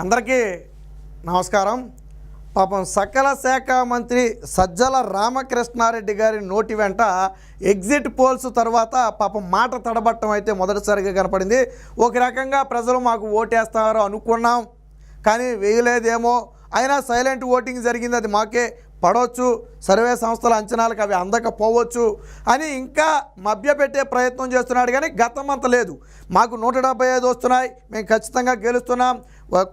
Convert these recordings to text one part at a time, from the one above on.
అందరికీ నమస్కారం. పాపం సకల శాఖ మంత్రి సజ్జల రామకృష్ణారెడ్డి గారి నోటి వెంట ఎగ్జిట్ పోల్స్ తర్వాత పాపం మాట తడబట్టం అయితే మొదటిసారిగా కనపడింది. ఒక రకంగా ప్రజలు మాకు ఓటేస్తారు అనుకున్నాం. కానీ వేయలేదేమో. అయినా సైలెంట్ ఓటింగ్ జరిగింది. అది మాకే పడవచ్చు. సర్వే సంస్థల అంచనాలకు అవి అందకపోవచ్చు అని ఇంకా మభ్యపెట్టే ప్రయత్నం చేస్తున్నాడు. కానీ గతం అంత లేదు. మాకు నూట డెబ్బై ఐదు వస్తున్నాయి. మేము ఖచ్చితంగా గెలుస్తున్నాం.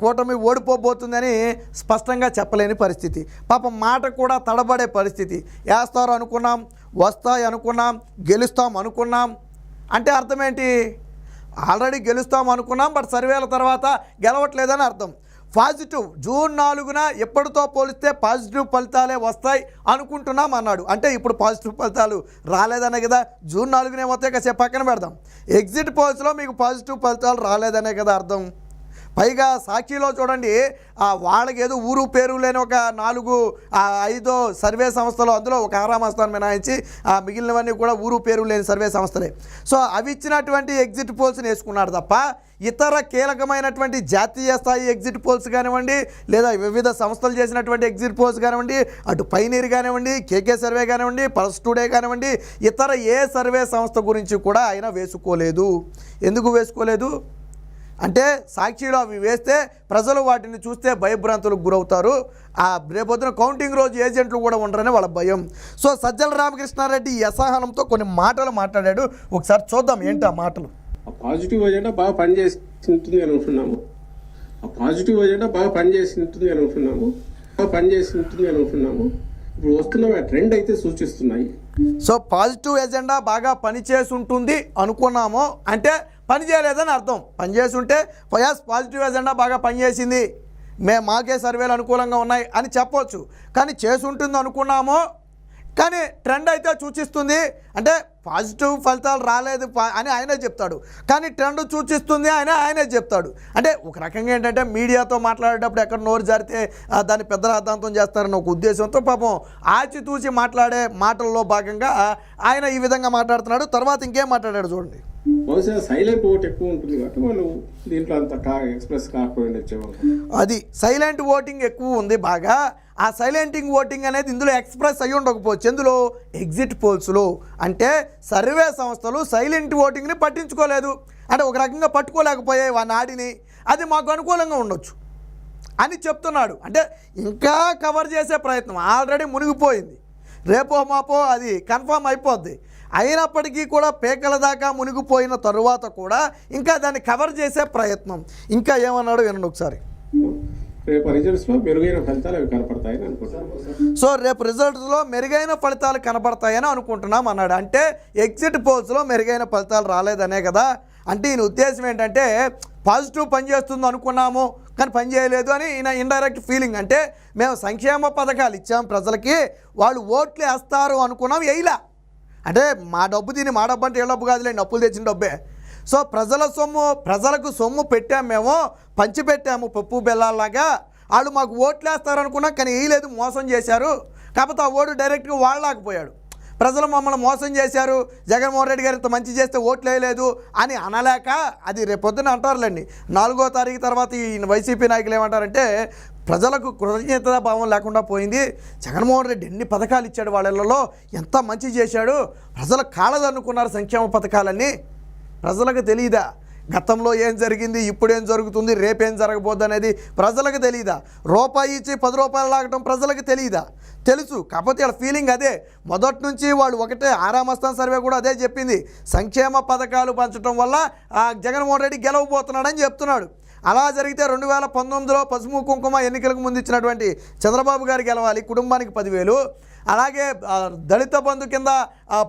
కూటమి ఓడిపోబోతుందని స్పష్టంగా చెప్పలేని పరిస్థితి. పాపం మాట కూడా తడబడే పరిస్థితి. వేస్తారు అనుకున్నాం వస్తాయి అనుకున్నాం గెలుస్తాం అనుకున్నాం. అంటే అర్థం ఏంటి ఆల్రెడీ గెలుస్తాం అనుకున్నాం బట్ సర్వేల తర్వాత గెలవట్లేదని అర్థం. పాజిటివ్ జూన్ నాలుగున ఎప్పటితో పోలిస్తే పాజిటివ్ ఫలితాలే వస్తాయి అనుకుంటున్నాం అన్నాడు. అంటే ఇప్పుడు పాజిటివ్ ఫలితాలు రాలేదనే కదా జూన్ నాలుగునే వస్తే కాసేపు పక్కన పెడదాం. ఎగ్జిట్ పోల్స్లో మీకు పాజిటివ్ ఫలితాలు రాలేదనే కదా అర్థం. పైగా సాక్షిలో చూడండి వాళ్ళకి ఏదో ఊరు పేరు లేని ఒక నాలుగు ఐదో సర్వే సంస్థలు అందులో ఒక ఆరామస్థానం మినహాయించి ఆ మిగిలినవన్నీ కూడా ఊరు పేరు లేని సర్వే సంస్థలే. సో అవి ఇచ్చినటువంటి ఎగ్జిట్ పోల్స్ని వేసుకున్నాడు తప్ప ఇతర కీలకమైనటువంటి జాతీయ స్థాయి ఎగ్జిట్ పోల్స్ కానివ్వండి లేదా వివిధ సంస్థలు చేసినటువంటి ఎగ్జిట్ పోల్స్ కానివ్వండి అటు పైనీర్ కానివ్వండి కేకే సర్వే కానివ్వండి పల్స్ టుడే కానివ్వండి ఇతర ఏ సర్వే సంస్థ గురించి కూడా ఆయన వేసుకోలేదు. ఎందుకు వేసుకోలేదు? అంటే సాక్షిలో అవి వేస్తే ప్రజలు వాటిని చూస్తే భయభ్రాంతులకు గురవుతారు. ఆ రేపొద్దున కౌంటింగ్ రోజు ఏజెంట్లు కూడా ఉండరని వాళ్ళ భయం. సో సజ్జల రామకృష్ణారెడ్డి ఈ అసహనంతో కొన్ని మాటలు మాట్లాడాడు. ఒకసారి చూద్దాం ఏంటి ఆ మాటలు. పాజిటివ్ ఎజెండా బాగా పనిచేసి ఉంటుంది అని అనుకున్నాము ఆ పాజిటివ్ ఎజెండా బాగా పనిచేసి ఉంటుంది అని అనుకున్నాము బాగా పనిచేసి ఉంటుంది అని అనుకున్నాము ఇప్పుడు వస్తున్న ట్రెండ్ అయితే సూచిస్తున్నాయి. సో పాజిటివ్ ఎజెండా బాగా పనిచేసి ఉంటుంది అనుకున్నాము. అంటే పని చేయలేదని అర్థం. పనిచేసి ఉంటే ఫయాస్ పాజిటివ్ ఎజెండా బాగా పనిచేసింది. మే మాకే సర్వేలు అనుకూలంగా ఉన్నాయి అని చెప్పొచ్చు. కానీ చేసి ఉంటుంది అనుకున్నాము కానీ ట్రెండ్ అయితే సూచిస్తుంది. అంటే పాజిటివ్ ఫలితాలు రాలేదు అని ఆయనే చెప్తాడు. కానీ ట్రెండ్ సూచిస్తుంది ఆయన ఆయనే చెప్తాడు. అంటే ఒక రకంగా ఏంటంటే మీడియాతో మాట్లాడేటప్పుడు ఎక్కడ నోరు జారితే దాన్ని పెద్ద రాద్ధాంతం చేస్తారన్న ఒక ఉద్దేశంతో పాపం ఆచితూచి మాట్లాడే మాటల్లో భాగంగా ఆయన ఈ విధంగా మాట్లాడుతున్నాడు. తర్వాత ఇంకేం మాట్లాడాడు చూడండి. బహుశా సైలెంట్ ఓట్ ఎక్కువ ఉంటుంది కాబట్టి వాళ్ళు దీంట్లో అంత కా ఎక్స్ప్రెస్ కాకపోయింది వచ్చేవాళ్ళు అది సైలెంట్ ఓటింగ్ ఎక్కువ ఉంది బాగా. ఆ సైలెంటింగ్ ఓటింగ్ అనేది ఇందులో ఎక్స్ప్రెస్ అయ్యి ఉండకపోవచ్చు. ఎందులో? ఎగ్జిట్ పోల్స్లో. అంటే సర్వే సంస్థలు సైలెంట్ ఓటింగ్ని పట్టించుకోలేదు. అంటే ఒక రకంగా పట్టుకోలేకపోయాయి ఆ నాడిని. అది మాకు అనుకూలంగా ఉండొచ్చు అని చెప్తున్నాడు. అంటే ఇంకా కవర్ చేసే ప్రయత్నం ఆల్రెడీ మునిగిపోయింది. రేపో మాపో అది కన్ఫామ్ అయిపోద్ది. అయినప్పటికీ కూడా పేకల దాకా మునిగిపోయిన తరువాత కూడా ఇంకా దాన్ని కవర్ చేసే ప్రయత్నం. ఇంకా ఏమన్నాడు వినండి ఒకసారి. రేపు రిజల్ట్స్లో మెరుగైన ఫలితాలు అవి కనపడతాయని అనుకుంటున్నాను సో రేపు రిజల్ట్స్లో మెరుగైన ఫలితాలు కనబడతాయని అనుకుంటున్నాం అన్నాడు. అంటే ఎగ్జిట్ పోల్స్లో మెరుగైన ఫలితాలు రాలేదనే కదా. అంటే ఈయన ఉద్దేశం ఏంటంటే పాజిటివ్ పనిచేస్తుంది అనుకున్నాము కానీ పని చేయలేదు అని ఈయన ఇండైరెక్ట్ ఫీలింగ్ అంటే మేము సంక్షేమ పథకాలు ఇచ్చాం ప్రజలకి వాళ్ళు ఓట్లు వేస్తారు అనుకున్నాం వేయలా. అంటే మా డబ్బు తిని మా డబ్బు అంటే ఏ డబ్బు కాదులేండి అప్పులు తెచ్చిన డబ్బే. సో ప్రజల సొమ్ము ప్రజలకు సొమ్ము పెట్టాము మేము పంచిపెట్టాము పప్పు బెల్లాలాగా వాళ్ళు మాకు ఓట్లు వేస్తారు కానీ వేయలేదు మోసం చేశారు. కాకపోతే ఆ ఓటు డైరెక్ట్గా వాళ్ళలాకపోయాడు ప్రజలు మమ్మల్ని మోసం చేశారు. జగన్మోహన్ రెడ్డి గారు ఇంత మంచి చేస్తే ఓట్లు వేయలేదు అని అనలేక అది రేపొద్దున అంటారులేండి. నాలుగో తారీఖు తర్వాత ఈ వైసీపీ నాయకులు ఏమంటారంటే ప్రజలకు కృతజ్ఞత భావం లేకుండా పోయింది. జగన్మోహన్ రెడ్డి ఎన్ని పథకాలు ఇచ్చాడు వాళ్ళలో ఎంత మంచి చేశాడు? ప్రజలు కాలదనుకున్నారు సంక్షేమ పథకాలన్నీ. ప్రజలకు తెలియదా గతంలో ఏం జరిగింది? ఇప్పుడేం జరుగుతుంది? రేపేం జరగబోద్దు అనేది ప్రజలకు తెలియదా రూపాయి ఇచ్చి పది రూపాయలు లాగటం ప్రజలకు తెలియదా తెలుసు. కాకపోతే వాళ్ళ ఫీలింగ్ అదే. మొదటి నుంచి వాళ్ళు ఒకటే ఆరామస్థాన్ సర్వే కూడా అదే చెప్పింది. సంక్షేమ పథకాలు పంచడం వల్ల జగన్మోహన్ రెడ్డి గెలవబోతున్నాడని చెప్తున్నాడు. అలా జరిగితే రెండు వేల పంతొమ్మిదిలో పసుపు కుంకుమ ఎన్నికలకు ముందు ఇచ్చినటువంటి చంద్రబాబు గారు గెలవాలి కుటుంబానికి పదివేలు. అలాగే దళిత బంధు కింద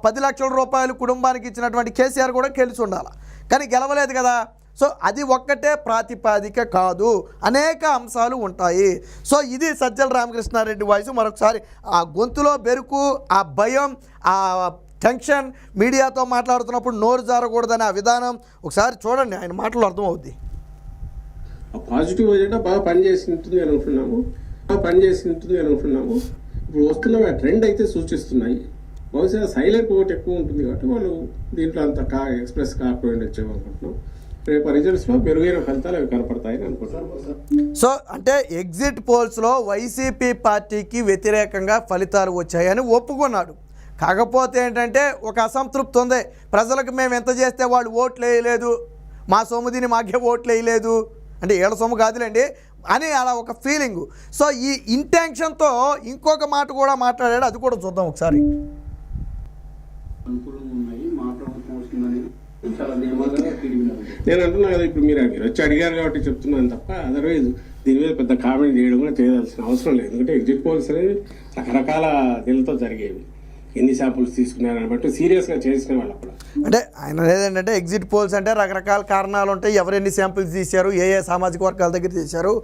పది లక్షల రూపాయలు కుటుంబానికి ఇచ్చినటువంటి కేసీఆర్ కూడా గెలిచి ఉండాలి. కానీ గెలవలేదు కదా. సో అది ఒక్కటే ప్రాతిపాదిక కాదు. అనేక అంశాలు ఉంటాయి. సో ఇది సజ్జల రామకృష్ణారెడ్డి వాయిస్. మరొకసారి ఆ గొంతులో బెరుకు ఆ భయం ఆ టెన్షన్ మీడియాతో మాట్లాడుతున్నప్పుడు నోరు జారకూడదనే ఆ విధానం ఒకసారి చూడండి ఆయన మాటలు అర్థమవుద్ది. ఆ పాజిటివ్ ఎజెండా బాగా పనిచేసి ఉంటుంది అని బాగా పనిచేసి ఉంటుంది అని అనుకున్నాము ఇప్పుడు వస్తున్న ట్రెండ్ అయితే సూచిస్తున్నాయి. బహుశా సైలెంట్ ఓట్ ఎక్కువ ఉంటుంది కాబట్టి వాళ్ళు దీంట్లో అంత కా ఎక్స్ప్రెస్ కాకపోయింది అనుకుంటున్నాం. రేపు రిజల్ట్స్లో మెరుగైన ఫలితాలు అవి కనపడతాయని అనుకుంటున్నాను. సో అంటే ఎగ్జిట్ పోల్స్లో వైసీపీ పార్టీకి వ్యతిరేకంగా ఫలితాలు వచ్చాయని ఒప్పుకున్నాడు. కాకపోతే ఏంటంటే ఒక అసంతృప్తి ఉంది. ప్రజలకు మేము ఎంత చేస్తే వాళ్ళు ఓట్లు వేయలేదు. మా సొమ్ము దీని మాకే ఓట్లు వేయలేదు. అంటే ఏళ్ళ సొమ్ము కాదులేండి అని అలా ఒక ఫీలింగ్ సో ఈ ఇంటెన్షన్తో ఇంకొక మాట కూడా మాట్లాడాడు. అది కూడా చూద్దాం ఒకసారి. చాలా నేను అంటున్నా కదా ఇప్పుడు మీరు మీరు వచ్చి అడిగారు కాబట్టి చెప్తున్నాను తప్ప అదర్వైజ్ దీని మీద పెద్ద కామెంట్ చేయడం కూడా చేయాల్సిన అవసరం లేదు. ఎందుకంటే ఎగ్జిట్ పోల్స్ అనేవి రకరకాల దీనితో జరిగేవి. ఎన్ని శాంపుల్స్ తీసుకున్నారని బట్టి సీరియస్గా చేసిన వాళ్ళు అప్పుడు. అంటే ఆయన ఏంటంటే ఎగ్జిట్ పోల్స్ అంటే రకరకాల కారణాలు ఉంటాయి. ఎవరు ఎన్ని శాంపుల్స్ తీశారు ఏ ఏ సామాజిక వర్గాల దగ్గర తీశారు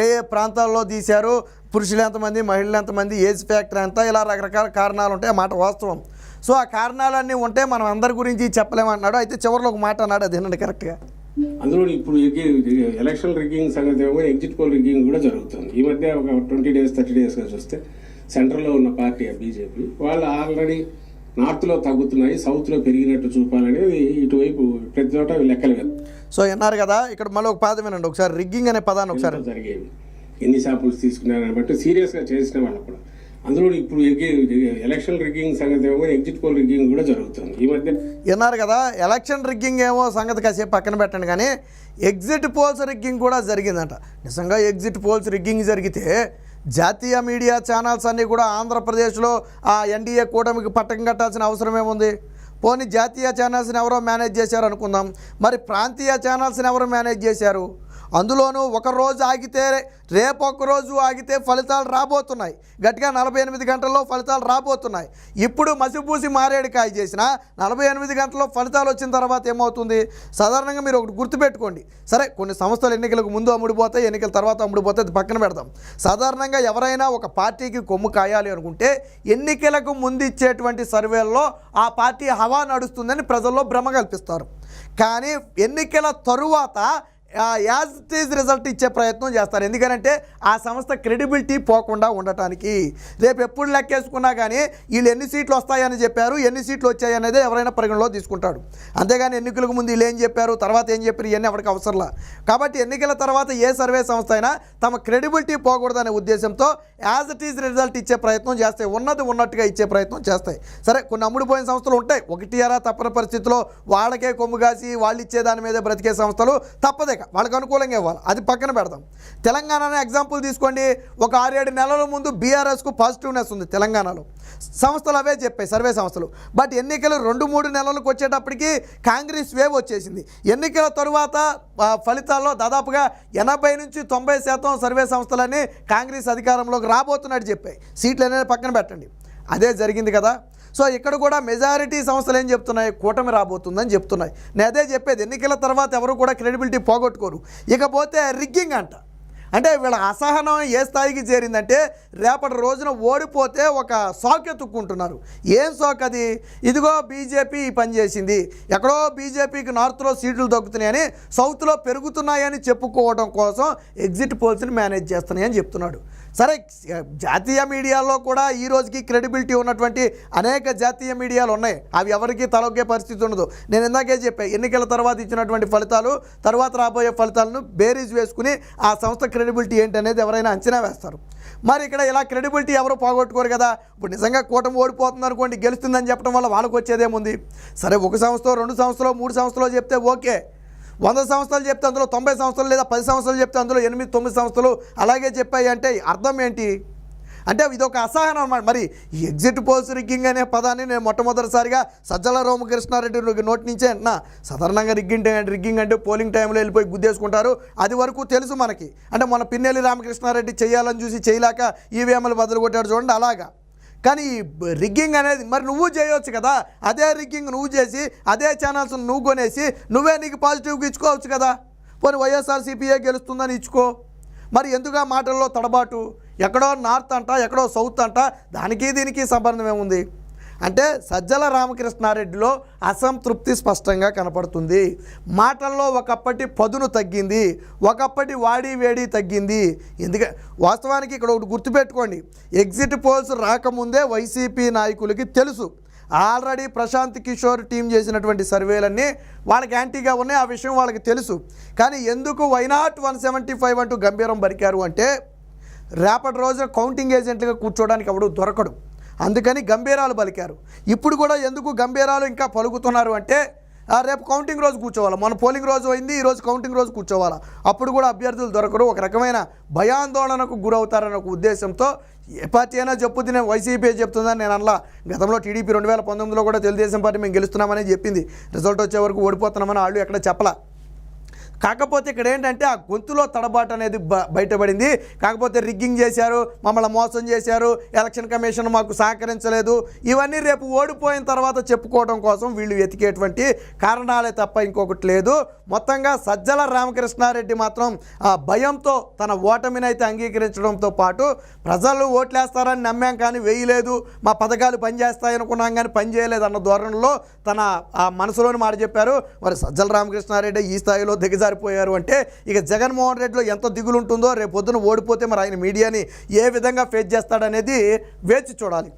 ఏ ఏ ప్రాంతాల్లో తీశారు పురుషులు ఎంతమంది మహిళలు ఎంతమంది ఏజ్ ఫ్యాక్టర్ ఎంత ఇలా రకరకాల కారణాలు ఉంటాయి. ఆ మాట వాస్తవం. సో ఆ కారణాలన్నీ ఉంటే మనం అందరి గురించి చెప్పలేమన్నాడు అయితే చివరిలో ఒక మాట అన్నాడు అది వినండి కరెక్ట్గా అందులో ఇప్పుడు ఎలక్షన్ రిగ్గింగ్ సంగతి ఏమో ఎగ్జిట్ పోల్ రిగ్గింగ్ కూడా జరుగుతుంది. ఈ మధ్య ఒక ట్వంటీ డేస్ థర్టీ డేస్గా చూస్తే సెంట్రల్లో ఉన్న పార్టీ బీజేపీ వాళ్ళు ఆల్రెడీ నార్త్లో తగ్గుతున్నాయి సౌత్లో పెరిగినట్టు చూపాలనేది ఇటువైపు ప్రతి చోట లెక్కలు కదా సో విన్నారు కదా ఇక్కడ మళ్ళీ ఒక పాదం వినండి. ఒకసారి రిగ్గింగ్ అనే పదాన్ని ఒకసారి. జరిగేవి? ఎన్ని శాంపుల్స్ తీసుకున్నారని బట్టి సీరియస్గా చేసిన వాళ్ళు అప్పుడు అందులో ఇప్పుడు ఎలక్షన్ రిగ్గింగ్ సంగతి ఏమో ఎగ్జిట్ పోల్ రిగ్గింగ్ కూడా జరుగుతుంది. ఈ మధ్య విన్నారు కదా ఎలక్షన్ రిగ్గింగ్ ఏమో సంగతి కాసేపు పక్కన పెట్టండి కానీ ఎగ్జిట్ పోల్స్ రిగ్గింగ్ కూడా జరిగిందంట. నిజంగా ఎగ్జిట్ పోల్స్ రిగ్గింగ్ జరిగితే జాతీయ మీడియా ఛానల్స్ అన్నీ కూడా ఆంధ్రప్రదేశ్లో ఆ ఎన్డీఏ కూటమికి పట్టకం కట్టాల్సిన అవసరం ఏముంది? పోనీ జాతీయ ఛానల్స్ని ఎవరో మేనేజ్ చేశారు అనుకుందాం మరి ప్రాంతీయ ఛానల్స్ని ఎవరు మేనేజ్ చేశారు? అందులోనూ ఒక రోజు ఆగితే రేపు రోజు ఆగితే ఫలితాలు రాబోతున్నాయి. గట్టిగా నలభై ఎనిమిది గంటల్లో ఫలితాలు రాబోతున్నాయి. ఇప్పుడు మసిపూసి మారేడుకాయ చేసిన నలభై ఎనిమిది గంటల్లో ఫలితాలు వచ్చిన తర్వాత ఏమవుతుంది? సాధారణంగా మీరు ఒకటి గుర్తుపెట్టుకోండి. సరే కొన్ని సంస్థలు ఎన్నికలకు ముందు అమ్ముడిపోతాయి ఎన్నికల తర్వాత అమ్ముడిపోతాయి అది పక్కన పెడదాం. సాధారణంగా ఎవరైనా ఒక పార్టీకి కొమ్ము కాయాలి అనుకుంటే ఎన్నికలకు ముందు ఇచ్చేటువంటి సర్వేల్లో ఆ పార్టీ హవా నడుస్తుందని ప్రజల్లో భ్రమ కల్పిస్తారు. కానీ ఎన్నికల తరువాత యాజ్ ఇట్ ఈజ్ రిజల్ట్ ఇచ్చే ప్రయత్నం చేస్తారు. ఎందుకంటే ఆ సంస్థ క్రెడిబిలిటీ పోకుండా ఉండటానికి. రేపు ఎప్పుడు లెక్కేసుకున్నా కానీ వీళ్ళు ఎన్ని సీట్లు వస్తాయని చెప్పారు ఎన్ని సీట్లు వచ్చాయి అనేది ఎవరైనా పరిగణలో తీసుకుంటాడు. అంతేగాని ఎన్నికలకు ముందు వీళ్ళు ఏం చెప్పారు తర్వాత ఏం చెప్పారు ఇవన్నీ ఎవరికి అవసరంలా కాబట్టి ఎన్నికల తర్వాత ఏ సర్వే సంస్థ అయినా తమ క్రెడిబిలిటీ పోకూడదనే ఉద్దేశంతో యాజ్ ఇట్ ఈజ్ రిజల్ట్ ఇచ్చే ప్రయత్నం చేస్తాయి ఉన్నది ఉన్నట్టుగా ఇచ్చే ప్రయత్నం చేస్తాయి. సరే కొన్ని అమ్ముడుపోయిన సంస్థలు ఉంటాయి. ఒకటి అరా తప్పని పరిస్థితిలో వాళ్ళకే కొమ్ము కాసి వాళ్ళు ఇచ్చే దాని మీద బ్రతికే సంస్థలు తప్పదే ఇక. వాళ్ళకి అనుకూలంగా ఇవ్వాలి. అది పక్కన పెడదాం. తెలంగాణనే ఎగ్జాంపుల్ తీసుకోండి. ఒక ఆరేడు నెలల ముందు బీఆర్ఎస్కు పాజిటివ్నెస్ ఉంది తెలంగాణలో. సంస్థలు అవే చెప్పాయి సర్వే సంస్థలు. బట్ ఎన్నికలు రెండు మూడు నెలలకు వచ్చేటప్పటికి కాంగ్రెస్ వేవ్ వచ్చేసింది. ఎన్నికల తరువాత ఫలితాల్లో దాదాపుగా ఎనభై నుంచి తొంభై శాతం సర్వే సంస్థలన్నీ కాంగ్రెస్ అధికారంలోకి రాబోతున్నట్టు చెప్పాయి. సీట్లు అనేది పక్కన పెట్టండి. అదే జరిగింది కదా. సో ఇక్కడ కూడా మెజారిటీ సంస్థలు ఏం చెప్తున్నాయి? కూటమి రాబోతుందని చెప్తున్నాయి. నేను అదే చెప్పేది ఎన్నికల తర్వాత ఎవరు కూడా క్రెడిబిలిటీ పోగొట్టుకోరు. ఇకపోతే రిగ్గింగ్ అంట. అంటే వీళ్ళ అసహనం ఏ స్థాయికి చేరిందంటే రేపటి రోజున ఓడిపోతే ఒక సాక్ ఎత్తుక్కుంటున్నారు. ఏం సాక్ అది? ఇదిగో బీజేపీ పనిచేసింది పని చేసింది. ఎక్కడో బీజేపీకి నార్త్లో సీట్లు దొక్కుతున్నాయని సౌత్లో పెరుగుతున్నాయని చెప్పుకోవడం కోసం ఎగ్జిట్ పోల్స్ని మేనేజ్ చేస్తున్నాయని చెప్తున్నాడు. సరే జాతీయ మీడియాలో కూడా ఈ రోజుకి క్రెడిబిలిటీ ఉన్నటువంటి అనేక జాతీయ మీడియాలు ఉన్నాయి. అవి ఎవరికి తలొగ్గే పరిస్థితి ఉండదు. నేను ఇందాకే చెప్పా ఎన్నికల తర్వాత ఇచ్చినటువంటి ఫలితాలు తర్వాత రాబోయే ఫలితాలను బేరీజ్ వేసుకుని ఆ సంస్థ క్రెడిబిలిటీ ఏంటి అనేది ఎవరైనా అంచనా వేస్తారు. మరి ఇక్కడ ఇలా క్రెడిబిలిటీ ఎవరు పోగొట్టుకోరు కదా? ఇప్పుడు నిజంగా కూటమి ఓడిపోతుంది అనుకోండి గెలుస్తుందని చెప్పడం వల్ల వాళ్ళకు వచ్చేదేముంది సరే ఒక సంస్థలో రెండు సంస్థలో మూడు సంస్థలో చెప్తే ఓకే. వంద సంవత్సరాలు చెప్తే అందులో తొంభై సంవత్సరాలు లేదా పది సంవత్సరాలు చెప్తే అందులో ఎనిమిది తొమ్మిది సంవత్సరాలు అలాగే చెప్పాయి అంటే అర్థం ఏంటి? అంటే ఇది ఒక అసహనం అనమాట మరి ఈ ఎగ్జిట్ పోల్స్ రిగ్గింగ్ అనే పదాన్ని నేను మొట్టమొదటిసారిగా సజ్జల రామకృష్ణారెడ్డి నోటి నుంచే అంటున్నా. సాధారణంగా రిగ్గింగ్ రిగ్గింగ్ అంటే పోలింగ్ టైంలో వెళ్ళిపోయి గుద్దేసుకుంటారు. అది వరకు తెలుసు మనకి. అంటే మన పిన్నెల్లి రామకృష్ణారెడ్డి చేయాలని చూసి చేయలేక ఈవీఎంలు బదులు కొట్టాడు చూడండి అలాగా. కానీ రిగ్గింగ్ అనేది మరి నువ్వు చేయొచ్చు కదా. అదే రిగ్గింగ్ నువ్వు చేసి అదే ఛానల్స్ నువ్వు కొనేసి నువ్వే నీకు పాజిటివ్గా ఇచ్చుకోవచ్చు కదా. పోనీ వైఎస్ఆర్సీపీఏ గెలుస్తుందని ఇచ్చుకో. మరి ఎందుకు ఆ మాటల్లో తడబాటు? ఎక్కడో నార్త్ అంట ఎక్కడో సౌత్ అంట దానికి దీనికి సంబంధం ఏముంది? అంటే సజ్జల రామకృష్ణారెడ్డిలో అసంతృప్తి స్పష్టంగా కనపడుతుంది. మాటల్లో ఒకప్పటి పదును తగ్గింది. ఒకప్పటి వాడి వేడి తగ్గింది. ఎందుక వాస్తవానికి ఇక్కడ ఒకటి గుర్తుపెట్టుకోండి. ఎగ్జిట్ పోల్స్ రాకముందే వైసీపీ నాయకులకి తెలుసు. ఆల్రెడీ ప్రశాంత్ కిషోర్ టీం చేసినటువంటి సర్వేలన్నీ వాళ్ళకి యాంటీగా ఉన్నాయి. ఆ విషయం వాళ్ళకి తెలుసు. కానీ ఎందుకు వైనాట్ వన్ సెవెంటీ ఫైవ్ అంటూ గంభీరం బరికారు అంటే రేపటి రోజున కౌంటింగ్ ఏజెంట్లుగా కూర్చోడానికి ఎవడు దొరకడు. అందుకని గంభీరాలు పలికారు. ఇప్పుడు కూడా ఎందుకు గంభీరాలు ఇంకా పలుకుతున్నారు అంటే ఆ, రేపు కౌంటింగ్ రోజు కూర్చోవాలి? మన పోలింగ్ రోజు అయింది ఈరోజు కౌంటింగ్ రోజు కూర్చోవాలా? అప్పుడు కూడా అభ్యర్థులు దొరకరు. ఒక రకమైన భయాందోళనకు గురవుతారన్న ఒక ఉద్దేశంతో ఏ పార్టీ అయినా చెప్పుద్ది నేను వైసీపీ చెప్తుందని నేను అనలా. గతంలో టీడీపీ రెండు వేల పంతొమ్మిదిలో కూడా తెలుగుదేశం పార్టీ మేము గెలుస్తున్నామని చెప్పింది. రిజల్ట్ వచ్చే వరకు ఓడిపోతున్నామని వాళ్ళు ఎక్కడ చెప్పలా. కాకపోతే ఇక్కడ ఏంటంటే ఆ గొంతులో తడబాటు అనేది బ- బయటపడింది. కాకపోతే రిగ్గింగ్ చేశారు మమ్మల్ని మోసం చేశారు ఎలక్షన్ కమిషన్ మాకు సహకరించలేదు. ఇవన్నీ రేపు ఓడిపోయిన తర్వాత చెప్పుకోవడం కోసం వీళ్ళు వెతికేటువంటి కారణాలే తప్ప ఇంకొకటి లేదు. మొత్తంగా సజ్జల రామకృష్ణారెడ్డి మాత్రం ఆ భయంతో తన ఓటమిని అయితే అంగీకరించడంతో పాటు ప్రజలు ఓట్లేస్తారని నమ్మాం కానీ వేయలేదు మా పథకాలు పనిచేస్తాయి అనుకున్నాం కానీ పని చేయలేదు అన్న ధోరణిలో తన ఆ మనసులోని మాట చెప్పారు. మరి సజ్జల రామకృష్ణారెడ్డి ఈ స్థాయిలో జారిపోయారు అంటే ఇక జగన్మోహన్ రెడ్డిలో ఎంత దిగులు ఉంటుందో రేపు పొద్దున ఓడిపోతే మరి ఆయన మీడియాని ఏ విధంగా ఫేస్ చేస్తాడనేది వేచి చూడాలి.